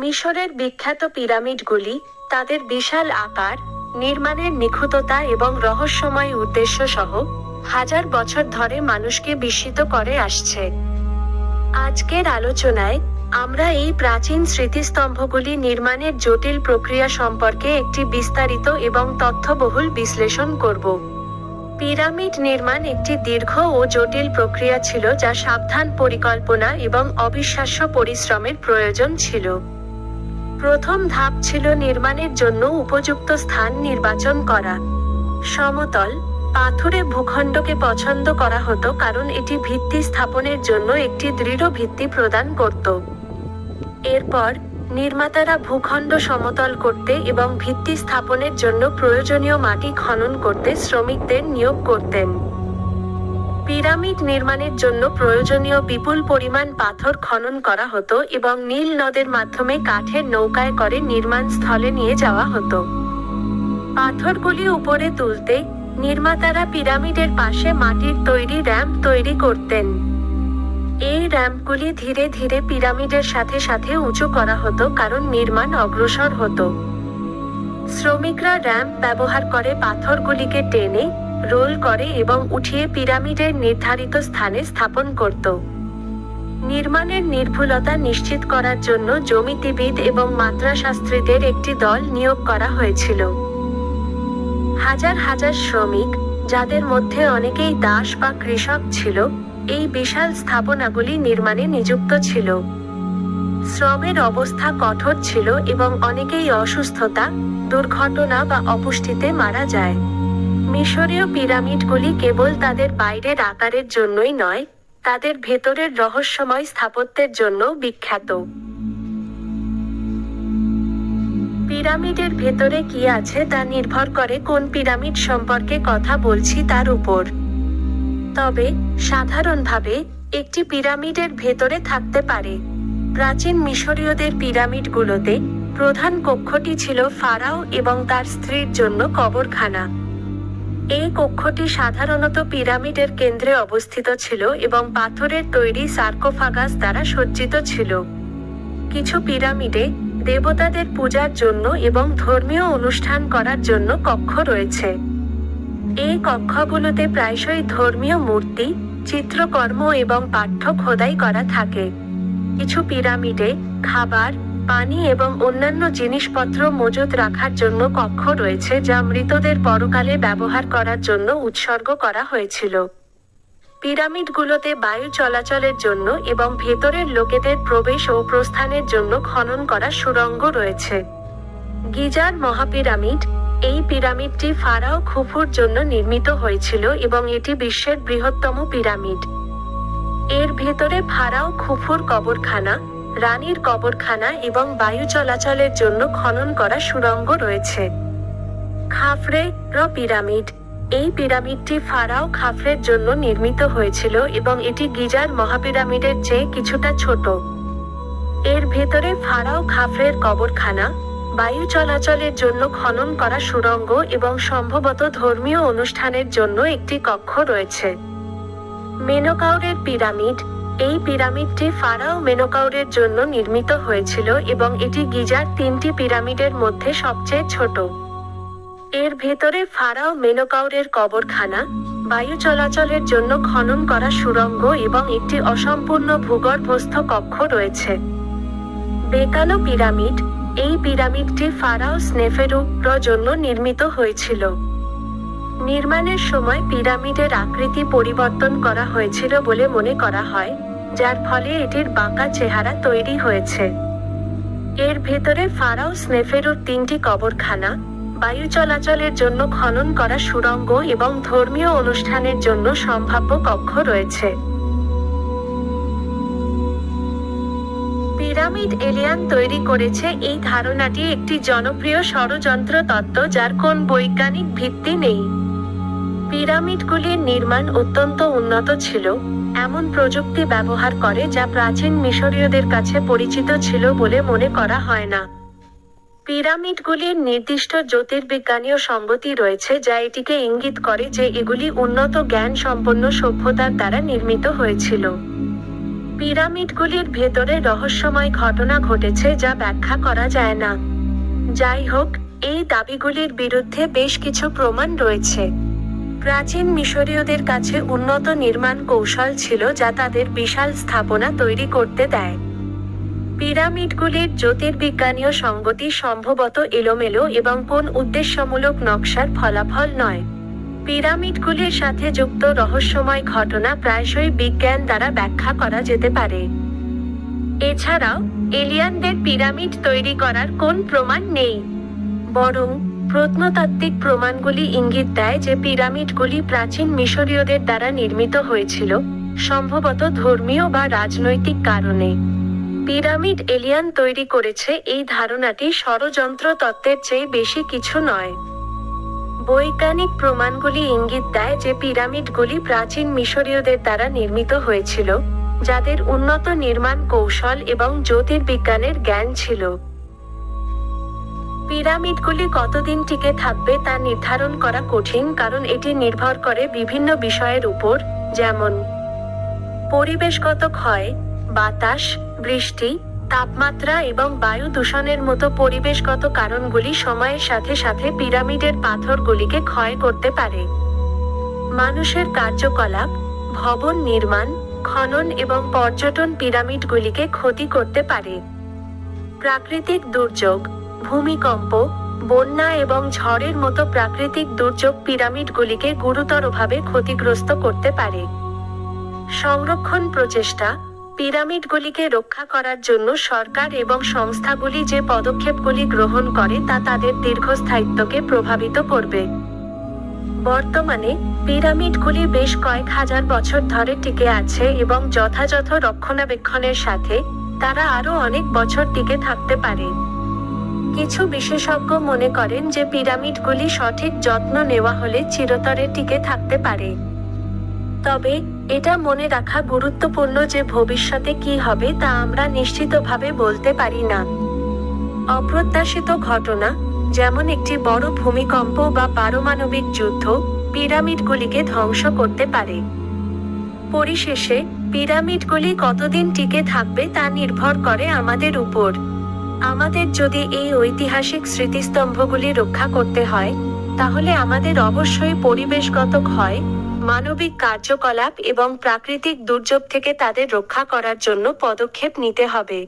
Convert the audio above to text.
মিশরের বিখ্যাত পিরামিডগুলি তাদের বিশাল আকার, নির্মাণের নিখুঁততা এবং রহস্যময় উদ্দেশ্য সহ হাজার বছর ধরে মানুষকে বিস্মিত করে আসছে। আজকের আলোচনায় আমরা এই প্রাচীন স্মৃতিস্তম্ভগুলি নির্মাণের জটিল প্রক্রিয়া সম্পর্কে একটি বিস্তারিত এবং তথ্যবহুল বিশ্লেষণ করব। পিরামিড নির্মাণ একটি দীর্ঘ ও জটিল প্রক্রিয়া ছিল যা সাবধান পরিকল্পনা এবং অবিশ্বাস্য পরিশ্রমের প্রয়োজন ছিল। প্রথম ধাপ ছিল নির্মাণের জন্য উপযুক্ত স্থান নির্বাচন করা। সমতল, পাথুরে ভূখণ্ডকে পছন্দ করা হতো কারণ এটি ভিত্তি স্থাপনের জন্য একটি দৃঢ় ভিত্তি প্রদান করত। এরপর, নির্মাতারা ভূখণ্ড সমতল করতে এবং ভিত্তি স্থাপনের জন্য প্রয়োজনীয় মাটি খনন করতে শ্রমিকদের নিয়োগ করতেন। পিরামিড নির্মাণের জন্য প্রয়োজনীয় বিপুল পরিমাণ পাথর খনন করা হতো এবং নীল নদের মাধ্যমে কাঠের নৌকায় করে নির্মাণ স্থলে নিয়ে যাওয়া হতো। পাথরগুলি উপরে তুলতে নির্মাতারা পিরামিডের পাশে মাটির তৈরি র্যাম্প তৈরি করতেন। এই র্যাম্পগুলি ধীরে ধীরে পিরামিডের সাথে সাথে উঁচু করা হতো কারণ নির্মাণ অগ্রসর হতো। শ্রমিকরা র্যাম্প ব্যবহার করে পাথরগুলিকে টেনে রোল করে এবং উঠিয়ে পিরামিডের নির্ধারিত স্থানে স্থাপন করত। নির্মাণের নির্ভুলতা নিশ্চিত করার জন্য জমিতিবিদ এবং মাত্রাশাস্ত্রীদের একটি দল নিয়োগ করা হয়েছিল। হাজার হাজার শ্রমিক, যাদের মধ্যে অনেকেই দাস বা কৃষক ছিল, এই বিশাল স্থাপনাগুলি নির্মাণে নিযুক্ত ছিল। শ্রমের অবস্থা কঠোর ছিল এবং অনেকেই অসুস্থতা, দুর্ঘটনা বা অপুষ্টিতে মারা যায়। মিশরীয় পিরামিডগুলি কেবল তাদের বাইরের আকারের জন্যই নয়, তাদের ভেতরের রহস্যময় স্থাপত্যের জন্য বিখ্যাত। পিরামিডের ভেতরে কি আছে তা নির্ভর করে কোন পিরামিড সম্পর্কে কথা বলছি তার উপর। তবে, সাধারণভাবে, একটি পিরামিডের ভেতরে থাকতে পারে। প্রাচীন মিশরীয়দের পিরামিডগুলোতে প্রধান কক্ষটি ছিল ফারাও এবং তার স্ত্রীর জন্য কবরখানা। এই কক্ষটি সাধারণত পিরামিডের কেন্দ্রে অবস্থিত ছিল এবং পাথরের তৈরি সার্কোফাগাস দ্বারা সজ্জিত ছিল। কিছু পিরামিডে দেবতাদের পূজার জন্য এবং ধর্মীয় অনুষ্ঠান করার জন্য কক্ষ রয়েছে। এই কক্ষগুলোতে প্রায়শই ধর্মীয় মূর্তি, চিত্রকর্ম এবং পাঠ্য খোদাই করা থাকে। কিছু পিরামিডে খাবার পানি এবং অন্যান্য জিনিসপত্র মজুত রাখার জন্য কক্ষ রয়েছে যা মৃতদের পরকালে ব্যবহার করার জন্য উৎসর্গ করা হয়েছিল। পিরামিডগুলোতে বায়ু চলাচলের জন্য এবং ভেতরের লোকেদের প্রবেশ ও প্রস্থানের জন্য খনন করা সুড়ঙ্গ রয়েছে। গিজার মহাপিরামিড, এই পিরামিডটি ফারাও খুফুর জন্য নির্মিত হয়েছিল এবং এটি বিশ্বের বৃহত্তম পিরামিড। এর ভেতরে ফারাও খুফুর কবরখানা রানীর কবরখানা এবং বায়ু চলাচলের জন্য খনন করা সুড়ঙ্গ রয়েছে। খাফরে র পিরামিড। এই পিরামিডটি ফারাও খাফরের জন্য নির্মিত হয়েছিল এবং এটি গিজার মহাপিরামিডের চেয়ে কিছুটা ছোট। এর ভেতরে ফারাও খাফরের কবরখানা, বায়ু চলাচলের জন্য খনন করা সুড়ঙ্গ এবং সম্ভবত ধর্মীয় অনুষ্ঠানের জন্য একটি কক্ষ রয়েছে। মেনোকাউরের পিরামিড এই পিরামিডটি ফারাও মেনোকাউরের জন্য নির্মিত হয়েছিল এবং এটি গিজার তিনটি পিরামিডের মধ্যে সবচেয়ে ছোট। এর ভেতরে ফারাও মেনোকাউরের কবরখানা, বায়ু চলাচলের জন্য খনন করা সুড়ঙ্গ এবং একটি অসম্পূর্ণ ভূগর্ভস্থ কক্ষ রয়েছে। বেকানো পিরামিড, এই পিরামিডটি ফারাও স্নেফেরুর জন্য নির্মিত হয়েছিল। নির্মাণের সময় পিরামিডের আকৃতি পরিবর্তন করা হয়েছিল বলে মনে করা হয়, যার ফলে এটির বাঁকা চেহারা তৈরি হয়েছে। এর ভেতরে ফারাও স্নেফেরুর তিনটি কবরখানা, বায়ু চলাচলের জন্য খনন করা সুড়ঙ্গ এবং ধর্মীয় অনুষ্ঠানের জন্য সম্ভাব্য কক্ষ রয়েছে। পিরামিড এলিয়ান তৈরি করেছে এই ধারণাটি একটি জনপ্রিয় ষড়যন্ত্র তত্ত্ব যার কোন বৈজ্ঞানিক ভিত্তি নেই। পিরামিডগুলির নির্মাণ অত্যন্ত উন্নত ছিল, এমন প্রযুক্তি ব্যবহার করে যা প্রাচীন মিশরীয়দের কাছে পরিচিত ছিল বলে মনে করা হয় না। পিরামিডগুলির নির্দিষ্ট জ্যোতির্বিজ্ঞানীয় সঙ্গতি রয়েছে যা এটিকে ইঙ্গিত করে যে এগুলি উন্নত জ্ঞান সম্পন্ন সভ্যতার দ্বারা নির্মিত হয়েছিল। পিরামিডগুলির ভেতরে রহস্যময় ঘটনা ঘটেছে যা ব্যাখ্যা করা যায় না। যাই হোক, এই দাবিগুলির বিরুদ্ধে বেশ কিছু প্রমাণ রয়েছে। প্রাচীন মিশরীয়দের কাছে উন্নত নির্মাণ কৌশল ছিল যা তাদের বিশাল স্থাপনা তৈরি করতে দেয়। পিরামিডগুলির জ্যোতির্বিজ্ঞানীয় সঙ্গতি সম্ভবত এলোমেলো এবং কোন উদ্দেশ্যমূলক নকশার ফলাফল নয়। পিরামিডগুলির সাথে যুক্ত রহস্যময় ঘটনা প্রায়শই বিজ্ঞান দ্বারা ব্যাখ্যা করা যেতে পারে। এছাড়াও, এলিয়ানদের পিরামিড তৈরি করার কোন প্রমাণ নেই। বরং প্রত্নতাত্ত্বিক প্রমাণগুলি ইঙ্গিত দেয় যে পিরামিডগুলি প্রাচীন মিশরীয়দের দ্বারা নির্মিত হয়েছিল, সম্ভবত ধর্মীয় বা রাজনৈতিক কারণে। পিরামিড এলিয়ান তৈরি করেছে এই ধারণাটি ষড়যন্ত্র তত্ত্বের চেয়ে বেশি কিছু নয়। বৈজ্ঞানিক প্রমাণগুলি ইঙ্গিত দেয় যে পিরামিডগুলি প্রাচীন মিশরীয়দের দ্বারা নির্মিত হয়েছিল, যাদের উন্নত নির্মাণ কৌশল এবং জ্যোতির্বিজ্ঞানের জ্ঞান ছিল। পিরামিডগুলি কতদিন টিকে থাকবে তা নির্ধারণ করা কঠিন কারণ এটি নির্ভর করে বিভিন্ন বিষয়ের উপর, যেমন পরিবেশগত ক্ষয়, বাতাস, বৃষ্টি, তাপমাত্রা এবং বায়ু দূষণের মতো পরিবেশগত কারণগুলি সময়ের সাথে সাথে পিরামিডের পাথরগুলিকে ক্ষয় করতে পারে। মানুষের কার্যকলাপ, ভবন নির্মাণ, খনন এবং পর্যটন পিরামিডগুলিকে ক্ষতি করতে পারে। প্রাকৃতিক দুর্যোগ ভূমিকম্প, বন্যা এবং ঝড়ের মতো প্রাকৃতিক দুর্যোগ পিরামিডগুলিকে গুরুতরভাবে ক্ষতিগ্রস্ত করতে পারে। সংরক্ষণ প্রচেষ্টা, পিরামিডগুলিকে রক্ষা করার জন্য সরকার এবং সংস্থাগুলি যে পদক্ষেপগুলি গ্রহণ করে তা তাদের দীর্ঘস্থায়িত্বকে প্রভাবিত করবে। বর্তমানে, পিরামিডগুলি বেশ কয়েক হাজার বছর ধরে টিকে আছে এবং যথাযথ রক্ষণাবেক্ষণের সাথে তারা আরও অনেক বছর টিকে থাকতে পারে। কিছু বিশেষজ্ঞ মনে করেন যে পিরামিডগুলি সঠিক যত্ন নেওয়া হলে চিরতরে টিকে থাকতে পারে। তবে এটা মনে রাখা গুরুত্বপূর্ণ যে ভবিষ্যতে কি হবে তা আমরা নিশ্চিতভাবে বলতে পারি না। অপ্রত্যাশিত ঘটনা, যেমন একটি বড় ভূমিকম্প বা পারমাণবিক যুদ্ধ, পিরামিডগুলিকে ধ্বংস করতে পারে। পরিশেষে, পিরামিডগুলি কতদিন টিকে থাকবে তা নির্ভর করে আমাদের উপর। আমাদের যদি এই ঐতিহাসিক স্মৃতিস্তম্ভগুলি রক্ষা করতে হয়, তাহলে আমাদের অবশ্যই পরিবেশগত ক্ষয়, মানবিক কার্যকলাপ এবং প্রাকৃতিক দুর্যোগ থেকে তাদের রক্ষা করার জন্য পদক্ষেপ নিতে হবে।